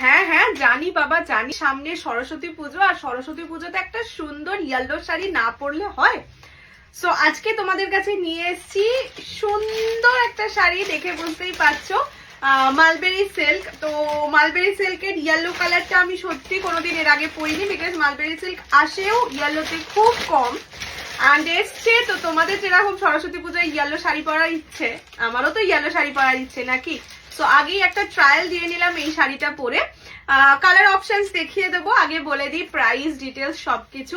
হ্যাঁ হ্যাঁ জানি বাবা, জানি। সামনে সরস্বতী পুজো, আর সরস্বতী পুজোতে একটা সুন্দর ইয়েলো শাড়ি না পরলে হয়। সো আজকে তোমাদের কাছে নিয়ে এসেছি সুন্দর একটা শাড়ি, দেখে বুঝতেই পারছ। মালবেরি সিল্ক তো মালবেরি সিল্কের ইয়েলো কালারটা আমি সত্যি কোনোদিন এর আগে পরিনি বিকজ মালবেরি সিল্ক আসেও ইয়েলোতে খুব কম। অ্যান্ড এসছে, তো তোমাদের যেরকম সরস্বতী পুজোয় ইয়েলো শাড়ি পরার ইচ্ছে, আমারও তো ইয়েলো শাড়ি পরার ইচ্ছে, নাকি? তো আগেই একটা ট্রায়াল দিয়ে নিলাম এই শাড়িটা পরে। কালার অপশনস দেখিয়ে দেবো। আগে বলে দিই প্রাইস ডিটেলস সবকিছু।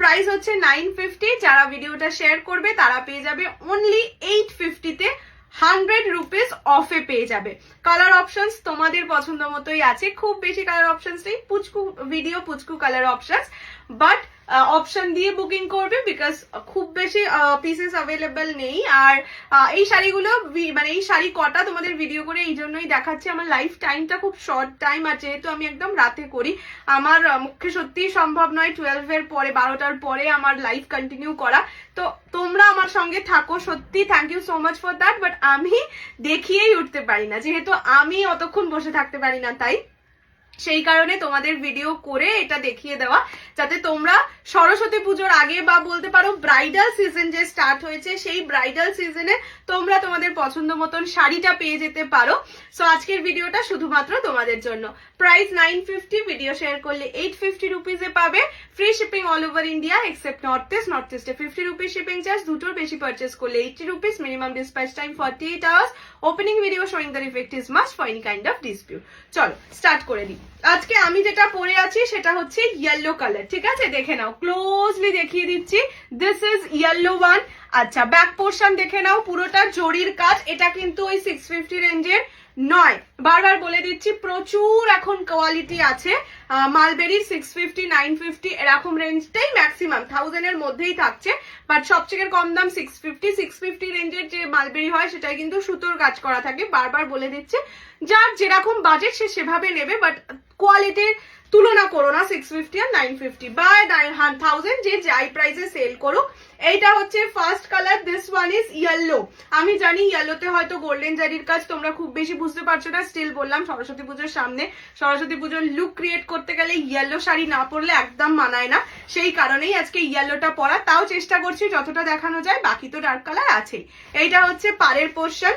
প্রাইস হচ্ছে নাইন ফিফটি যারা ভিডিওটা শেয়ার করবে, তারা পেয়ে যাবে অনলি এইট ফিফটিতে হান্ড্রেড রুপিস অফে পেয়ে যাবে। কালার অপশনস তোমাদের পছন্দ মতোই আছে। খুব বেশি কালার অপশনস নেই। পুচকু ভিডিও পুচকু কালার অপশনস বাট অপশন দিয়ে বুকিং করবে বিকজ খুব বেশি পিসেস অ্যাভেলেবেল নেই। আর এই শাড়িগুলো মানে এই শাড়ি কটা তোমাদের ভিডিও করে এই জন্যই দেখাচ্ছি। আমার লাইফ টাইমটা খুব শর্ট টাইম আর যেহেতু আমি একদম রাতে করি, আমার মুখে সত্যিই সম্ভব নয় টুয়েলভ এর পরে, বারোটার পরে আমার লাইফ কন্টিনিউ করা। তো তোমরা আমার সঙ্গে থাকো, সত্যি thank you so much for that but আমি দেখিয়েই উঠতে পারি না। যেহেতু আমি অতক্ষণ বসে থাকতে পারি না, তাই। সেই কারণে তোমাদের ভিডিও করে এটা দেখিয়ে দেওয়া, যাতে তোমরা সরস্বতী পুজোর আগে বা বলতে পারো ব্রাইডাল সিজন যে স্টার্ট হয়েছে, সেই ব্রাইডাল সিজনে তোমরা তোমাদের পছন্দ মতন শাড়িটা পেয়ে যেতে পারো। সো আজকের ভিডিওটা শুধুমাত্র তোমাদের জন্য। Price nine fifty video share করলে এইট ফিফটি রুপিজে পাবে। Free shipping all over India except north east north ইস্টে ফিফটি রুপিস শিপিং চার্জ দুটোর বেশি পারচেস করলে eighty rupees minimum dispatch time forty eight hours opening video showing the effect is must for any kind of dispute চলো start করে দিই। আজকে আমি যেটা পরে আছি সেটা হচ্ছে ইয়েলো কালার ঠিক আছে? দেখে নাও ক্লোজলি দেখিয়ে দিচ্ছি। দিস ইজ ইয়েলো ওয়ান আচ্ছা ব্যাক পোর্শন দেখে নাও, পুরোটা জরির কাজ। এটা কিন্তু ওই সিক্স ফিফটি রেঞ্জের নয়। বারবার বলে দিচ্ছি, প্রচুর এখন কোয়ালিটি আছে। Mulberry six fifty nine fifty এরকম রেঞ্জটাই ম্যাক্সিমাম থাউজেন্ডের মধ্যেই থাকছে। বাট সবথেকে কম দাম সিক্স ফিফটি সিক্স ফিফটি রেঞ্জের যে মালবেরি হয়, সেটাই কিন্তু সুতোর কাজ করা থাকে। বারবার বলে দিচ্ছে, যার যেরকম বাজেট সে সেভাবে নেবে বাট কোয়ালিটির তুলনা করো না সিক্স ফিফটি আর নাইন ফিফটি বা থাউজেন্ড যে যাই প্রাইসে সেল করুক এইটা হচ্ছে first colour this one is yellow আমি জানি ইয়েলোতে হয়তো গোল্ডেন জারির কাজ তোমরা খুব বেশি বুঝতে পারছ না স্টিল বললাম সরস্বতী পুজোর সামনে। সরস্বতী পুজোর লুক ক্রিয়েট করতে গেলে ইয়েলো শাড়ি না পরলে একদম মানায় না। সেই কারণেই আজকে ইয়েলোটা পরা। তাও চেষ্টা করছি যতটা দেখানো যায়, বাকি তো ডার্ক কালার আছেই। এইটা হচ্ছে পাড়ের portion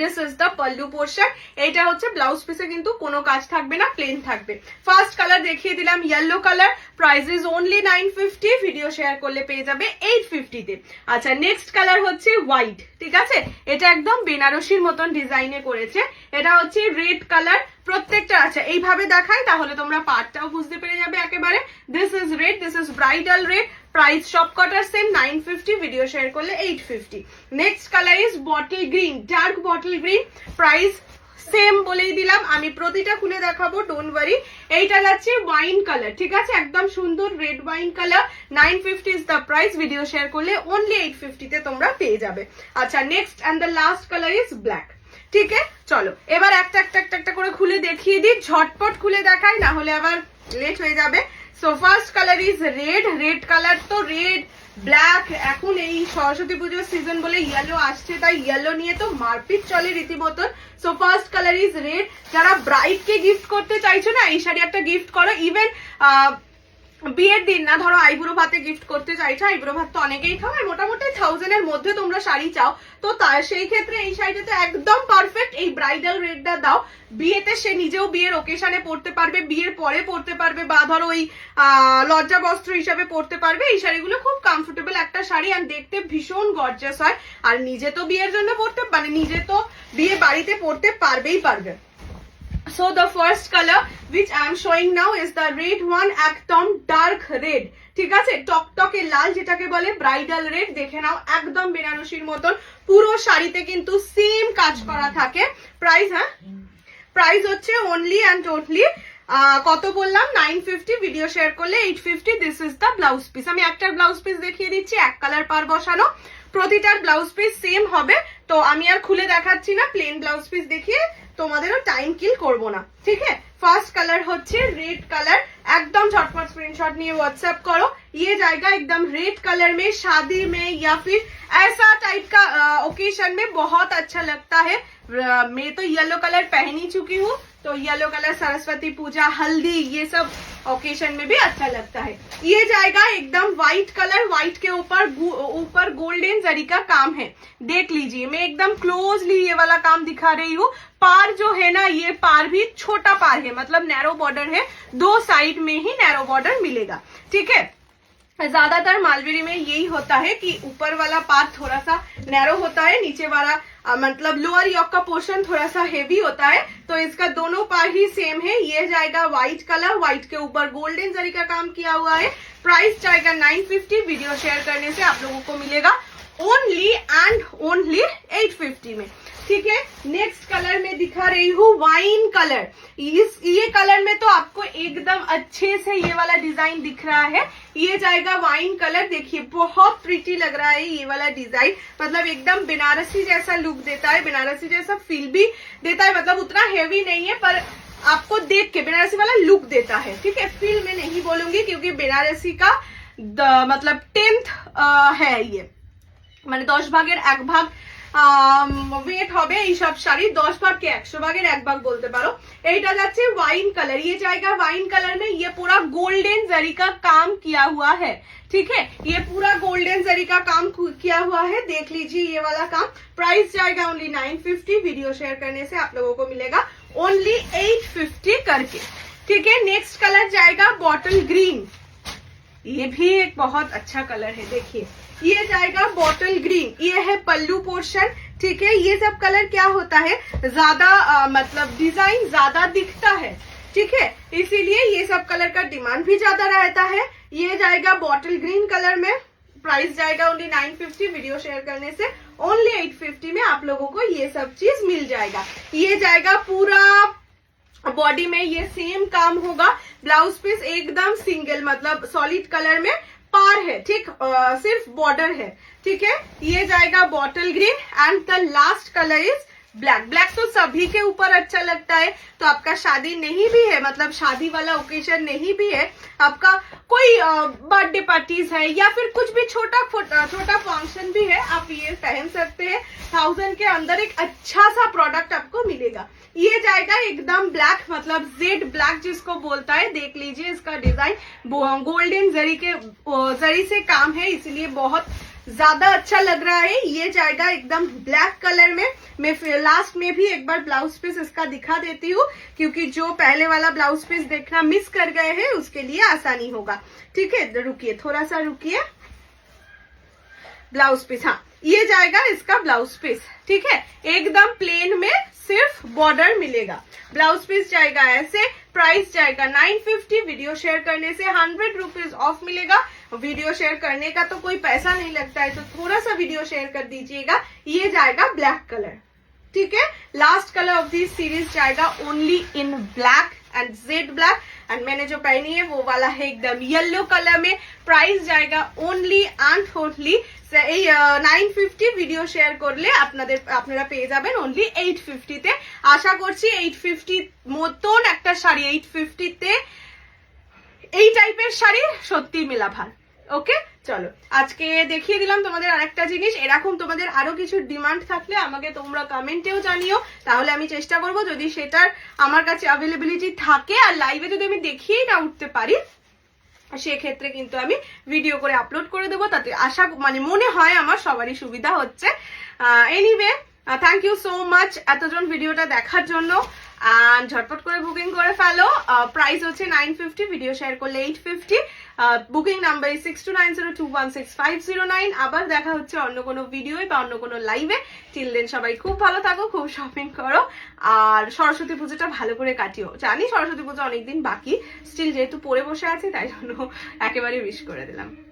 this is the pallu portion এইটা হচ্ছে ব্লাউজ পিসে কিন্তু কোনো কাজ থাকবে না প্লেন থাকবে। ফার্স্ট কালার দেখিয়ে দিলাম yellow colour price is only nine fifty video share করলে পেয়ে যাবে এইট ফিফটিতে আচ্ছা নেক্সট কালার হচ্ছে হোয়াইট ঠিক আছে? এটা একদম বেনারসির মতন ডিজাইনে করেছে। এটা হচ্ছে রেড কালার প্রত্যেকটা আছে এইভাবে দেখাই, তাহলে তোমরা পার্টটাও বুঝতে পেরে যাবে একেবারে। This is red this is bridal red price সব কটার same nine fifty video share করলে eight fifty next colour is bottle green dark bottle green price same বলেই দিলাম, আমি প্রতিটা খুলে দেখাবো ডোন্ট ওয়ারি এইটা যাচ্ছে ওয়াইন কালার ঠিক আছে? একদম সুন্দর red wine colour nine fifty is the price video share করলে অনলি এইট ফিফটিতে তোমরা পেয়ে যাবে। আচ্ছা next and the last colour is black ঠিক আছে? চলো, এবার একটা একটা একটা একটা করে খুলে দেখিয়ে দিই। ঝটপট খুলে দেখাই, না হলে আবার লেট হয়ে যাবে। So first colour is red red colour তো রেড ব্ল্যাক এখন এই সরস্বতী পুজোর সিজন বলে ইয়েলো আসছে, তাই ইয়েলো নিয়ে তো মারপিট চলে রীতিমতন so first colour is red যারা ব্রাইডকে গিফট করতে চাইছো না, এই শাড়ি একটা গিফট করো। ইভেন বিয়ের দিন না, ধরো আইবুড়ো ভাতে গিফট করতে চাইছো, আইব্রো ভাত তো অনেকেই খাও, আর মোটামুটি থাউজেন্ড এর মধ্যে তোমরা শাড়ি চাও। তো তা, সেই ক্ষেত্রে এই শাড়িটা তো একদম পারফেক্ট এই ব্রাইডাল রেডটা দাও। বিয়েতে সে নিজেও বিয়ের ওকেশনে পড়তে পারবে, বিয়ের পরে পড়তে পারবে, বা ধরো ওই লজ্জা বস্ত্র হিসাবে পড়তে পারবে। এই শাড়িগুলো খুব কমফোর্টেবল একটা শাড়ি আর দেখতে ভীষণ গর্জাস হয়। আর নিজে তো বিয়ের জন্য পড়তে মানে নিজে তো বিয়ে বাড়িতে পড়তে পারবেই পারবে। So, the first color which I am showing now is the red one, একদম dark red. ঠিক আছে? টকটকে লাল যেটাকে বলে ব্রাইডাল রেড দেখে নাও, একদম বেনারসির মতন। পুরো শাড়িতে কিন্তু সেম কাজ করা থাকে। প্রাইস হ্যাঁ? প্রাইস হচ্ছে অনলি অ্যান্ড টোটলি কত বললাম? নাইন ফিফটি ভিডিও শেয়ার করলে eight fifty this is the blouse piece আমি একটা ব্লাউজ পিস দেখিয়ে দিচ্ছি, এক কালার পার বসানো। প্রতিটার ব্লাউজ পিস সেম হবে। তো আমি আর খুলে দেখাচ্ছি না প্লেন ব্লাউজ পিস দেখিয়ে তোমাদেরও টাইম কিল করব না ঠিক আছে ফার্স্ট কালার হচ্ছে রেড কালার एकदम झटपट स्क्रीनशॉट नहीं व्हाट्सएप करो ये जाएगा एकदम रेड कलर में शादी में या फिर ऐसा टाइप का ओकेशन में बहुत अच्छा लगता है अ, मैं तो येलो कलर पहन ही चुकी हूँ तो येलो कलर सरस्वती पूजा हल्दी ये सब ओकेशन में भी अच्छा लगता है ये जाएगा एकदम व्हाइट कलर व्हाइट के ऊपर गु- ऊपर गोल्डन जरी का काम है देख लीजिए मैं एकदम क्लोजली ये वाला काम दिखा रही हूँ। पार जो है ना ये पार भी छोटा पार है मतलब नैरो बॉर्डर है। दो साइड में ही नैरो बॉर्डर मिलेगा ठीक है? ज़्यादातर मालवेरी में यही होता है कि ऊपर वाला पार्ट थोड़ा सा नैरो होता है नीचे वाला अ, मतलब लोअर यॉक का पोर्शन थोड़ा सा हेवी होता है। तो इसका दोनों पार ही सेम है। ये जाएगा व्हाइट कलर व्हाइट के ऊपर गोल्डन जरी का काम किया हुआ है। प्राइस जाएगा 950 वीडियो शेयर करने से आप लोगों को मिलेगा। ओनली एंड ओनली 850 में। ठीक है? नेक्स्ट कलर में दिखा रही हूँ वाइन कलर इस, ये कलर में तो आपको एकदम अच्छे से ये वाला डिज़ाइन दिख रहा है। ये जाएगा वाइन कलर देखिए, बहुत प्रिटी लग रहा है ये वाला डिज़ाइन मतलब एकदम बनारसी जैसा लुक देता है, बनारसी जैसा फील भी देता है। मतलब उतना हैवी नहीं है, पर आपको देख के बनारसी वाला लुक देता है। ठीक है? फील में नहीं बोलूँगी क्योंकि बनारसी का द- मतलब टेंथ है ये। মানে দশ ভাগের এক ভাগ ওয়েট হবে এইসব শাড়ি দশ ভাগ के একশো ভাগের এক ভাগ বলতে পারো এইটা যাচ্ছে वाइन कलर ये जाएगा वाइन कलर में ये पूरा गोल्डन जरी का काम किया हुआ है ठीक है ये पूरा गोल्डन जरी का काम कु- किया हुआ है देख लीजिए ये वाला काम प्राइस जाएगा ओनली 950 वीडियो शेयर करने से आप लोगों को मिलेगा ओनली 850 करके ठीक है नेक्स्ट कलर जाएगा बॉटल ग्रीन ये भी एक बहुत अच्छा कलर है देखिए ये जाएगा बॉटल ग्रीन ये है पल्लू पोर्शन, ठीक है? ये सब कलर क्या होता है? ज़्यादा मतलब डिज़ाइन ज़्यादा दिखता है, ठीक है? इसीलिए ये सब कलर का डिमांड भी ज़्यादा रहता है। ये जाएगा बॉटल ग्रीन कलर में. प्राइस जाएगा ओनली 950 वीडियो शेयर करने से ओनली 850 में आप लोगों को ये सब चीज़ मिल जाएगा। ये जाएगा पूरा बॉडी में ये सेम काम होगा। ब्लाउज पीस एकदम सिंगल मतलब सॉलिड कलर में। पार है ठीक? अ, सिर्फ़ बॉर्डर है ठीक है? ये जाएगा bottle green and the last colour is black black तो सभी के ऊपर अच्छा लगता है तो आपका शादी नहीं भी है मतलब शादी वाला ओकेजन नहीं भी है आपका कोई बर्थडे पार्टीज़ है या फिर कुछ भी छोटा छोटा फ़ंक्शन भी है आप ये पहन सकते हैं। थाउज़ेंड के अंदर एक अच्छा सा प्रोडक्ट आपको मिलेगा। ये जाएगा एकदम ब्लैक मतलब जेड ब्लैक जिसको बोलता है, देख लीजिए इसका डिज़ाइन गोल्डन जरी के जरी से काम है, इसलिए बहुत ज़्यादा अच्छा लग रहा है। ये जाएगा एकदम ब्लैक कलर में। मैं लास्ट में भी एक बार ब्लाउज पीस इसका दिखा देती हूँ, क्योंकि जो पहले वाला ब्लाउज पीस देखना मिस कर गए हैं, उसके लिए आसानी होगा। ठीक है रुकिए थोड़ा सा रुकिए। ब्लाउज पीस हाँ ये जाएगा इसका ब्लाउज पीस ठीक है, एकदम प्लेन में सिर्फ़ बॉर्डर मिलेगा। ब्लाउज पीस जाएगा ऐसे प्राइस जाएगा। 950 वीडियो शेयर करने से हंड्रेड रुपीज़ ऑफ़ मिलेगा। वीडियो शेयर करने का तो कोई पैसा नहीं लगता है तो थोड़ा सा वीडियो शेयर कर दीजिएगा। ये जाएगा ब्लैक कलर ठीक है? Last colour of this series जाएगा only in black and Z black and मैंने जो पहनी है वो वाला है एकदम येलो कलर में प्राइस जाएगा ओनली एंड ओनली এই নাইন ফিফটি ভিডিও শেয়ার করলে আপনাদের আপনারা পেয়ে যাবেন অনলি এইট ফিফটিতে আশা করছি এইট ফিফটি মতন একটা শাড়ি এইট ফিফটিতে এই টাইপের শাড়ি সত্যি মেলা ভাল ওকে চলো। আজকে দেখিয়ে দিলাম তোমাদের আরেকটা জিনিস। এরকম তোমাদের আরও কিছু ডিমান্ড থাকলে আমাকে তোমরা কমেন্টেও জানিও। তাহলে আমি চেষ্টা করব যদি সেটার আমার কাছে অ্যাভেলেবিলিটি থাকে আর লাইভে যদি আমি দেখিয়েই না উঠতে পারি, সেক্ষেত্রে কিন্তু আমি ভিডিও করে আপলোড করে দেবো। তাতে আশা মানে মনে হয় আমার সবারই সুবিধা হচ্ছে। Anyway thank you so much এতজন ভিডিওটা দেখার জন্য। ঝটপট করে বুকিং করে ফেলো। প্রাইস হচ্ছে নাইন ফিফটি ভিডিও শেয়ার করলে eight fifty booking number six two nine zero two one six five zero nine আবার দেখা হচ্ছে অন্য কোনো ভিডিওয়ে বা অন্য কোনো লাইভে টিল দেন সবাই খুব ভালো থাকো, খুব শপিং করো। আর সরস্বতী পুজোটা ভালো করে কাটিও। জানি সরস্বতী পুজো অনেকদিন বাকি। স্টিল যেহেতু পরে বসে আছি, তাই জন্য একেবারে উইশ করে দিলাম।